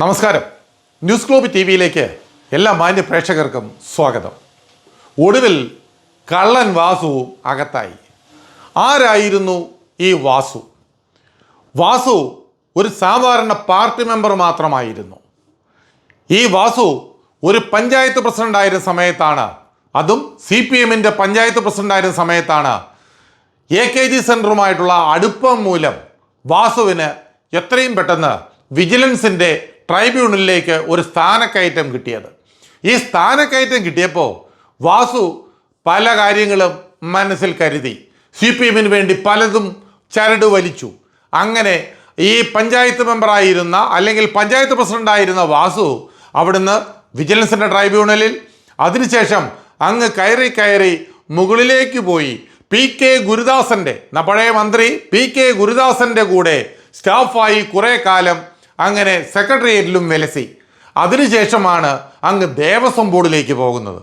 നമസ്കാരം. News globe T വിയിലേക്ക് എല്ലാ മാന്യ പ്രേക്ഷകർക്കും സ്വാഗതം. ഒടുവിൽ കള്ളൻ വാസുവും അകത്തായി. ആരായിരുന്നു ഈ വാസു? വാസു ഒരു സാധാരണ പാർട്ടി മെമ്പർ മാത്രമായിരുന്നു. ഈ വാസു ഒരു പഞ്ചായത്ത് പ്രസിഡന്റായിരുന്ന സമയത്താണ്. അതും സി പി എമ്മിന്റെ പഞ്ചായത്ത് പ്രസിഡന്റായിരുന്ന സമയത്താണ്. എ കെ ജി സെന്ററുമായിട്ടുള്ള അടുപ്പം മൂലം വാസുവിന് എത്രയും പെട്ടെന്ന് വിജിലൻസിന്റെ ട്രൈബ്യൂണലിലേക്ക് ഒരു സ്ഥാനക്കയറ്റം കിട്ടിയത്. ഈ സ്ഥാനക്കയറ്റം കിട്ടിയപ്പോൾ വാസു പല കാര്യങ്ങളും മനസ്സിൽ കരുതി. സി പി എമ്മിന് വേണ്ടി പലതും ചരട് വലിച്ചു. അങ്ങനെ ഈ പഞ്ചായത്ത് മെമ്പറായിരുന്ന അല്ലെങ്കിൽ പഞ്ചായത്ത് പ്രസിഡന്റായിരുന്ന വാസു അവിടുന്ന് വിജിലൻസിന്റെ ട്രൈബ്യൂണലിൽ അതിനുശേഷം അങ്ങ് കയറി കയറി മുകളിലേക്ക് പോയി. പി കെ ഗുരുദാസന്റെ നമ്മുടെ മന്ത്രി പി കെ ഗുരുദാസന്റെ കൂടെ സ്റ്റാഫായി കുറേ കാലം അങ്ങനെ സെക്രട്ടേറിയറ്റിലും വിലസി അതിനുശേഷമാണ് അങ്ങ് ദേവസ്വം ബോർഡിലേക്ക് പോകുന്നത്.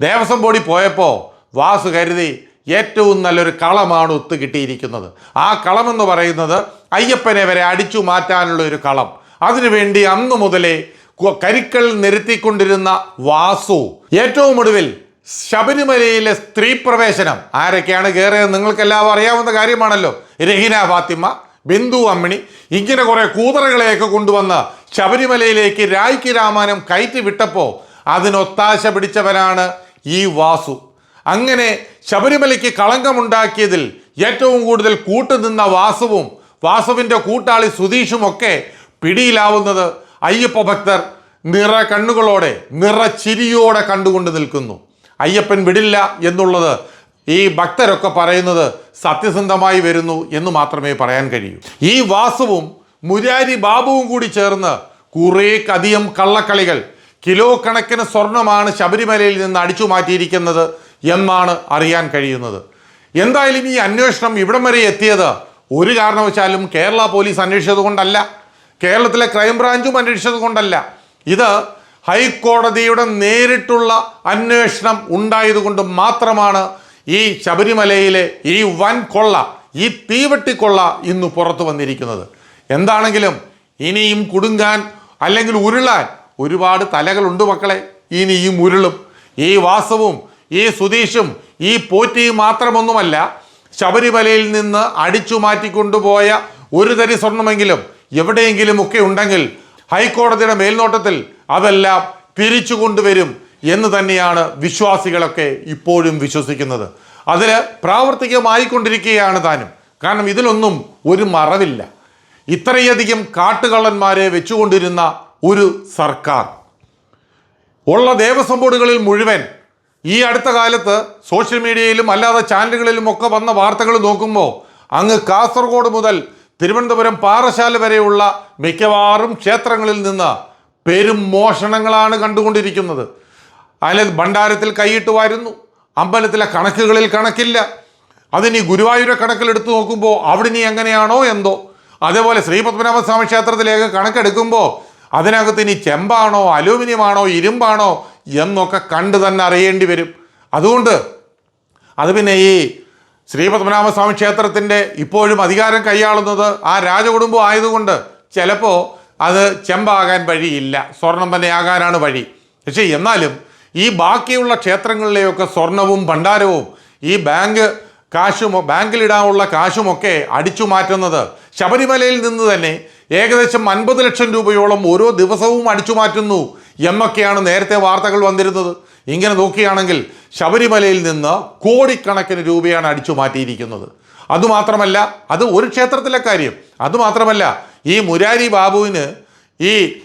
ദേവസ്വം ബോർഡിൽ പോയപ്പോൾ വാസു കരുതി ഏറ്റവും നല്ലൊരു കളമാണ് ഒത്തു കിട്ടിയിരിക്കുന്നത്. ആ കളമെന്ന് പറയുന്നത് അയ്യപ്പനെ വരെ അടിച്ചു മാറ്റാനുള്ള ഒരു കളം. അതിനുവേണ്ടി അന്ന് മുതലേ കരിക്കൽ നിരത്തിക്കൊണ്ടിരുന്ന വാസു ഏറ്റവും ഒടുവിൽ ശബരിമലയിലെ സ്ത്രീ പ്രവേശനം. ആരൊക്കെയാണ് കയറിയത് നിങ്ങൾക്കെല്ലാവരും അറിയാവുന്ന കാര്യമാണല്ലോ. രഹിന ഫാത്തിമ ബിന്ദു അമ്മിണി. ഇങ്ങനെ കുറെ കൂതറകളെയൊക്കെ കൊണ്ടുവന്ന് ശബരിമലയിലേക്ക് രായ്ക്ക് രാമാനം കയറ്റി വിട്ടപ്പോൾ അതിനൊത്താശ പിടിച്ചവനാണ് ഈ വാസു. അങ്ങനെ ശബരിമലയ്ക്ക് കളങ്കമുണ്ടാക്കിയതിൽ ഏറ്റവും കൂടുതൽ കൂട്ടുനിന്ന വാസുവും വാസുവിന്റെ കൂട്ടാളി സുധീഷും ഒക്കെ പിടിയിലാവുന്നത് അയ്യപ്പ ഭക്തർ നിറ കണ്ണുകളോടെ നിറ ചിരിയോടെ കണ്ടുകൊണ്ട് നിൽക്കുന്നു. അയ്യപ്പൻ വിടില്ല എന്നുള്ളത് ഈ ഭക്തരൊക്കെ പറയുന്നത് സത്യസന്ധമായി വരുന്നു എന്ന് മാത്രമേ പറയാൻ കഴിയൂ. ഈ വാസുവും മുരാരി ബാബുവും കൂടി ചേർന്ന് കുറേ കധികം കള്ളക്കളികൾ കിലോ കണക്കിന് സ്വർണമാണ് ശബരിമലയിൽ നിന്ന് അടിച്ചു മാറ്റിയിരിക്കുന്നത് എന്നാണ് അറിയാൻ കഴിയുന്നത്. എന്തായാലും ഈ അന്വേഷണം ഇവിടം വരെ എത്തിയത് ഒരു കാരണവശാലും കേരള പോലീസ് അന്വേഷിച്ചത് കൊണ്ടല്ല. കേരളത്തിലെ ക്രൈംബ്രാഞ്ചും അന്വേഷിച്ചത് കൊണ്ടല്ല. ഇത് ഹൈക്കോടതിയുടെ നേരിട്ടുള്ള അന്വേഷണം ഉണ്ടായതുകൊണ്ട് മാത്രമാണ് ഈ ശബരിമലയിലെ ഈ വൻ കൊള്ള ഈ തീവെട്ടിക്കൊള്ള ഇന്ന് പുറത്തു വന്നിരിക്കുന്നത്. എന്താണെങ്കിലും ഇനിയും കുടുങ്ങാൻ അല്ലെങ്കിൽ ഉരുളാൻ ഒരുപാട് തലകളുണ്ട് മക്കളെ. ഇനിയും ഉരുളും ഈ വാസവും ഈ സുതീഷും ഈ പോറ്റിയും മാത്രമൊന്നുമല്ല ശബരിമലയിൽ നിന്ന് അടിച്ചു മാറ്റിക്കൊണ്ടുപോയ ഒരു തരി സ്വർണമെങ്കിലും എവിടെയെങ്കിലും ഒക്കെ ഉണ്ടെങ്കിൽ ഹൈക്കോടതിയുടെ മേൽനോട്ടത്തിൽ അതെല്ലാം തിരിച്ചു കൊണ്ടുവരും എന്ന് തന്നെയാണ് വിശ്വാസികളൊക്കെ ഇപ്പോഴും വിശ്വസിക്കുന്നത്. അതിൽ പ്രാവർത്തികമായിക്കൊണ്ടിരിക്കുകയാണ് താനും. കാരണം ഇതിലൊന്നും ഒരു മറവില്ല. ഇത്രയധികം കാട്ടുകള്ളന്മാരെ വെച്ചുകൊണ്ടിരുന്ന ഒരു സർക്കാർ. ഉള്ള ദേവസ്വം ബോർഡുകളിൽ മുഴുവൻ ഈ അടുത്ത കാലത്ത് സോഷ്യൽ മീഡിയയിലും അല്ലാതെ ചാനലുകളിലും ഒക്കെ വന്ന വാർത്തകൾ നോക്കുമ്പോൾ അങ്ങ് കാസർഗോഡ് മുതൽ തിരുവനന്തപുരം പാറശാല വരെയുള്ള മിക്കവാറും ക്ഷേത്രങ്ങളിൽ നിന്ന് പെരും മോഷണങ്ങളാണ് കണ്ടുകൊണ്ടിരിക്കുന്നത്. അതിൽ ഭണ്ഡാരത്തിൽ കൈയിട്ട് വരുന്നു. അമ്പലത്തിലെ കണക്കുകളിൽ കണക്കില്ല. അതിനി ഗുരുവായൂരെ കണക്കിലെടുത്ത് നോക്കുമ്പോൾ അവിടെ ഇനി എങ്ങനെയാണോ എന്തോ. അതേപോലെ ശ്രീ പത്മനാഭസ്വാമി ക്ഷേത്രത്തിലേക്ക് കണക്കെടുക്കുമ്പോൾ അതിനകത്ത് ഇനി ചെമ്പാണോ അലൂമിനിയമാണോ ഇരുമ്പാണോ എന്നൊക്കെ കണ്ട് തന്നെ അറിയേണ്ടി വരും. അതുകൊണ്ട് അത് പിന്നെ ഈ ശ്രീ പത്മനാഭസ്വാമി ക്ഷേത്രത്തിന്റെ ഇപ്പോഴും അധികാരം കൈയാളുന്നത് ആ രാജകുടുംബം ആയതുകൊണ്ട് ചിലപ്പോൾ അത് ചെമ്പാകാൻ വഴിയില്ല. സ്വർണം തന്നെ ആകാനാണ് വഴി. പക്ഷേ എന്നാലും ഈ ബാക്കിയുള്ള ക്ഷേത്രങ്ങളിലെയൊക്കെ സ്വർണവും ഭണ്ഡാരവും ഈ ബാങ്ക് കാശും ബാങ്കിലിടാനുള്ള കാശുമൊക്കെ അടിച്ചു മാറ്റുന്നത് ശബരിമലയിൽ നിന്ന് തന്നെ ഏകദേശം അൻപത് ലക്ഷം രൂപയോളം ഓരോ ദിവസവും അടിച്ചു മാറ്റുന്നു എന്നൊക്കെയാണ് നേരത്തെ വാർത്തകൾ വന്നിരുന്നത്. ഇങ്ങനെ നോക്കുകയാണെങ്കിൽ ശബരിമലയിൽ നിന്ന് കോടിക്കണക്കിന് രൂപയാണ് അടിച്ചു മാറ്റിയിരിക്കുന്നത്. അതുമാത്രമല്ല അത് ഒരു ക്ഷേത്രത്തിലെ കാര്യം. അതുമാത്രമല്ല ഈ മുരാരി ബാബുവിന് ഈ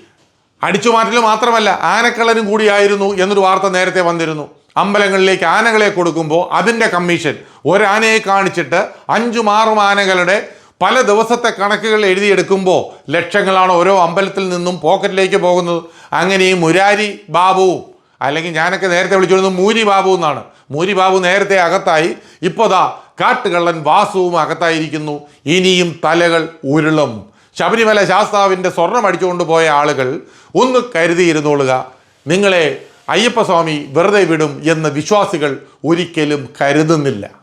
അടിച്ചുമാറ്റൽ മാത്രമല്ല ആനക്കള്ളനും കൂടിയായിരുന്നു എന്നൊരു വാർത്ത നേരത്തെ വന്നിരുന്നു. അമ്പലങ്ങളിലേക്ക് ആനകളെ കൊടുക്കുമ്പോൾ അതിന്റെ കമ്മീഷൻ ഒരാനയെ കാണിച്ചിട്ട് അഞ്ചും ആറും ആനകളുടെ പല ദിവസത്തെ കണക്കുകൾ എഴുതിയെടുക്കുമ്പോൾ ലക്ഷങ്ങളാണ് ഓരോ അമ്പലത്തിൽ നിന്നും പോക്കറ്റിലേക്ക് പോകുന്നത്. അങ്ങനെ ഈ മുരാരി ബാബുവും അല്ലെങ്കിൽ ഞാനൊക്കെ നേരത്തെ വിളിച്ചിരുന്നത് മൂരി ബാബു എന്നാണ്. മൂരി ബാബു നേരത്തെ അകത്തായി ഇപ്പോൾ ദാ കാട്ടുകള്ളൻ വാസുവും അകത്തായിരിക്കുന്നു. ഇനിയും തലകൾ ഉരുളും. ശബരിമല ശാസ്താവിന്റെ സ്വർണം അടിച്ചുകൊണ്ട് പോയ ആളുകൾ ഒന്ന് കരുതിയിരുന്നോളുക. നിങ്ങളെ അയ്യപ്പസ്വാമി വെറുതെ വിടും എന്ന് വിശ്വാസികൾ ഒരിക്കലും കരുതുന്നില്ല.